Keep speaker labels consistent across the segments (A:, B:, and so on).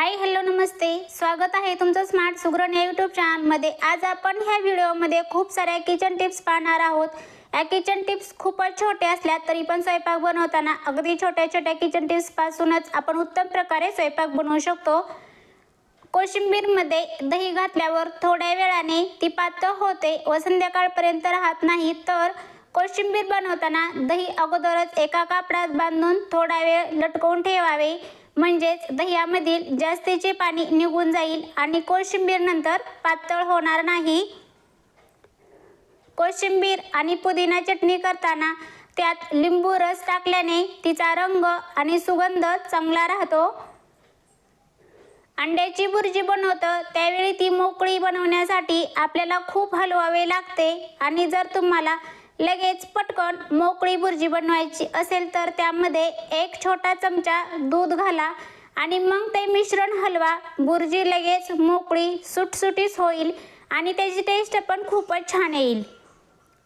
A: Hi hello नमस्ते. स्वागत आहे तुमचं स्मार्ट सुग्रण या यूट्यूब चॅनलमध्ये आज आपण ह्या व्हिडिओमध्ये खूप साऱ्या किचन टिप्स पाहणार आहोत. या किचन टिप्स खूपच छोट्या असल्या तरी पण स्वयंपाक बनवताना अगदी छोट्या छोट्या किचन टिप्सपासूनच आपण उत्तम प्रकारे स्वयंपाक बनवू शकतो. कोशिंबीरमध्ये दही घातल्यावर थोड्या वेळाने ती पातळ होते व संध्याकाळपर्यंत राहत नाही तर कोशिंबीर बनवताना दही अगोदरच एका कापडात बांधून थोडा वेळ लटकवून ठेवावे. म्हणजेच दह्यामधील जास्तीचे पाणी निघून जाईल आणि कोशिंबीर नंतर पातळ होणार नाही. कोशिंबीर आणि पुदिना चटणी करताना त्यात लिंबू रस टाकल्याने तिचा रंग आणि सुगंध चांगला राहतो. अंड्याची भुर्जी बनवतो त्यावेळी ती मोकळी बनवण्यासाठी आपल्याला खूप हलवावे लागते आणि जर तुम्हाला लगेच पटकन मोकळी भुर्जी बनवायची असेल तर त्यामध्ये एक छोटा चमचा दूध घाला आणि मग ते मिश्रण हलवा. भुर्जी लगेच मोकळी सुटसुटीस होईल आणि त्याची टेस्ट पण खूपच छान येईल.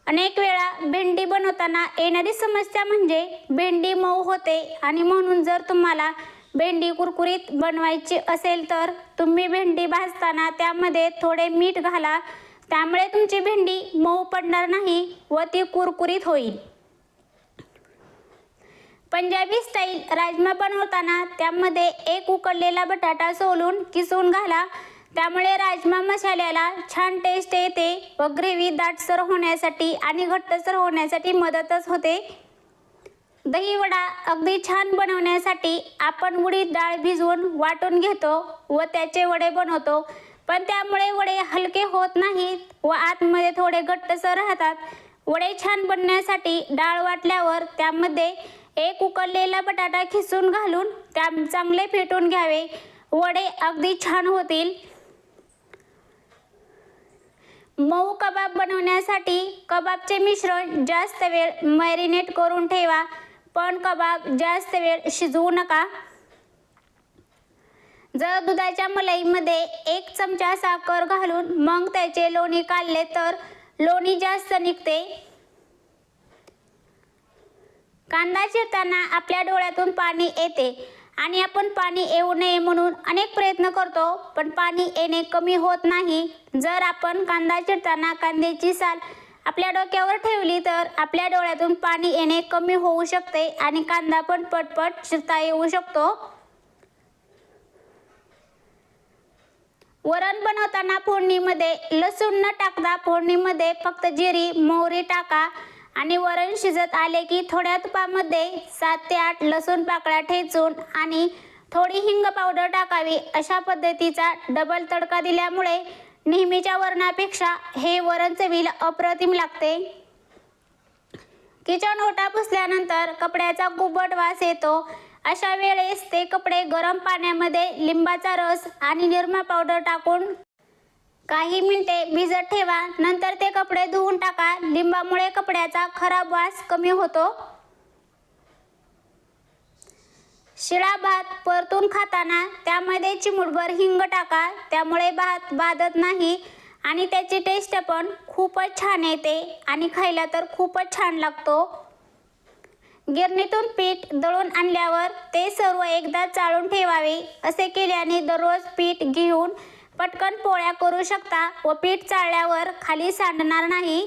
A: अनेक वेळा भेंडी बनवताना येणारी समस्या म्हणजे भेंडी मऊ होते आणि म्हणून जर तुम्हाला भेंडी कुरकुरीत बनवायची असेल तर तुम्ही भेंडी भाजताना त्यामध्ये थोडे मीठ घाला. त्यामुळे तुमची भेंडी मऊ पडणार नाही व ती कुरकुरीत होईल. पंजाबी स्टाईल राजमा बनवताना त्यामध्ये एक उकडलेला बटाटा सोलून किसून घाला. त्यामुळे राजमा मसाल्याला छान टेस्ट येते व ग्रेव्ही दाटसर होण्यासाठी आणि घट्टसर होण्यासाठी मदतच होते. दहीवडा अगदी छान बनवण्यासाठी आपण उडीद डाळ भिजवून वाटून घेतो व त्याचे वडे बनवतो. पण त्यामुळे वडे हलके होत नाहीत व आतमध्ये थोडे घट्टसर राहतात. वडे छान बनण्यासाठी डाळ वाटल्यावर त्यामध्ये एक उकळलेला बटाटा खिसून घालून त्या चांगले फेटून घ्यावे. वडे अगदी छान होतील. मऊ कबाब बनवण्यासाठी कबाबचे मिश्रण जास्त वेळ मॅरिनेट करून ठेवा. पण कबाब जास्त वेळ शिजवू नका. जर दुधाच्या मलईमध्ये एक चमचा साखर घालून मग त्याचे लोणी काढले तर लोणी जास्त निघते. कांदा चिरताना आपल्या डोळ्यातून पाणी येते आणि आपण पाणी येऊ नये म्हणून अनेक प्रयत्न करतो पण पाणी येणे कमी होत नाही. जर आपण कांदा चिरताना कांद्याची साल आपल्या डोक्यावर ठेवली तर आपल्या डोळ्यातून पाणी येणे कमी होऊ शकते आणि कांदा पण पटपट चिरता येऊ शकतो. वरण बनवताना फोडणीमध्ये लसूण न टाकता फोडणीमध्ये फक्त जिरी मोहरी टाका आणि वरण शिजत आले की थोड्या तुपामध्ये सात ते आठ लसूण पाकळ्या ठेचून आणि थोडी हिंग पावडर टाकावी अशा पद्धतीचा डबल तडका दिल्यामुळे नेहमीच्या वरणापेक्षा हे वरण चवीला अप्रतिम लागते. किचन ओटा पुसल्यानंतर कपड्याचा गुबट वास येतो. अशा वेळेस ते कपडे गरम पाण्यामध्ये लिंबाचा रस आणि निरमा पावडर टाकून काही मिनिटे भिजत ठेवा. नंतर ते कपडे धुवून टाका. लिंबामुळे कपड्याचा खराब वास कमी होतो. शिळा भात परतून खाताना त्यामध्ये चिमुटभर हिंग टाका. त्यामुळे भात बाधत नाही आणि त्याची टेस्ट पण खूपच छान येते आणि खायला तर खूपच छान लागतो. गिरणीतून पीठ दळून आणल्यावर ते सर्व एकदा चाळून ठेवावे. असे केल्याने दररोज पीठ घेऊन पटकन पोळ्या करू शकता व पीठ चाळल्यावर खाली सांडणार नाही.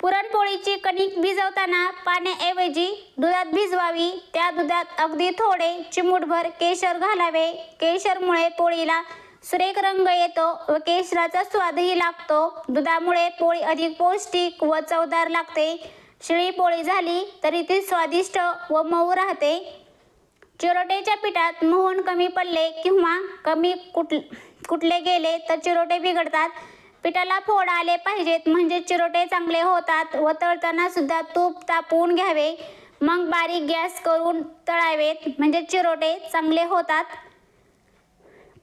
A: पुरणपोळीची कणिक भिजवताना पाण्याऐवजी दुधात भिजवावी. त्या दुधात अगदी थोडे चिमूटभर केशर घालावे. केशरमुळे पोळीला सुरेख रंग येतो व केशराचा स्वादही लागतो. दुधामुळे पोळी अधिक पौष्टिक व चवदार लागते. शिळी पोळी झाली तरी ती स्वादिष्ट व मऊ राहते. चिरोटेच्या पिठात मोहन कमी पडले किंवा कमी कुट कुटले गेले तर चिरोटे बिघडतात. पिठाला फोड आले पाहिजेत म्हणजे चिरोटे चांगले होतात व तळताना सुद्धा तूप तापवून घ्यावे. मग बारीक गॅस करून तळावेत म्हणजे चिरोटे चांगले होतात.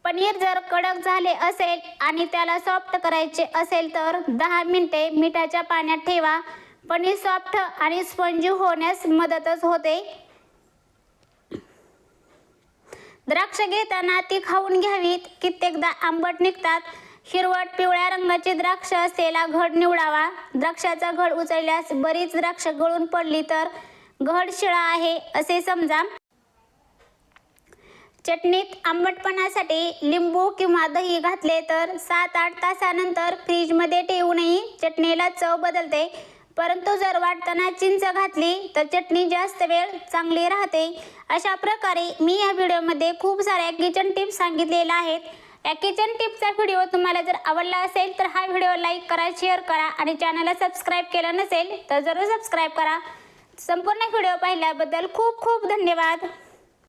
A: पनीर जर कडक झाले असेल आणि त्याला सॉफ्ट करायचे असेल तर दहा मिनिटे मिठाच्या पाण्यात ठेवा. पनीर सॉफ्ट आणि स्पंजी होण्यास मदतच होते. द्राक्ष घेताना ती खाऊन घ्यावीत. कित्येकदा आंबट निघतात. हिरवट पिवळ्या रंगाची द्राक्ष असलेला घड निवडावा. द्राक्षाचा घड उचलल्यास बरीच द्राक्ष गळून पडली तर घड शिळा आहे असे समजा. चटणीत आंबटपणासाठी लिंबू किंवा दही घातले तर सात आठ तासानंतर फ्रीजमध्ये ठेवूनही चटणीला चव बदलते. परंतु जर वाटताना चिंच घातली तर चटणी जास्त वेळ चांगली राहते. अशा प्रकारे मी या व्हिडिओमध्ये खूप साऱ्या किचन टिप्स सांगितलेल्या आहेत. या किचन टिप्सचा व्हिडिओ तुम्हाला जर आवडला असेल तर हा व्हिडिओ लाईक करा शेअर करा आणि चॅनलला सबस्क्राईब केलं नसेल तर जरूर सबस्क्राईब करा. संपूर्ण व्हिडिओ पाहिल्याबद्दल खूप खूप धन्यवाद.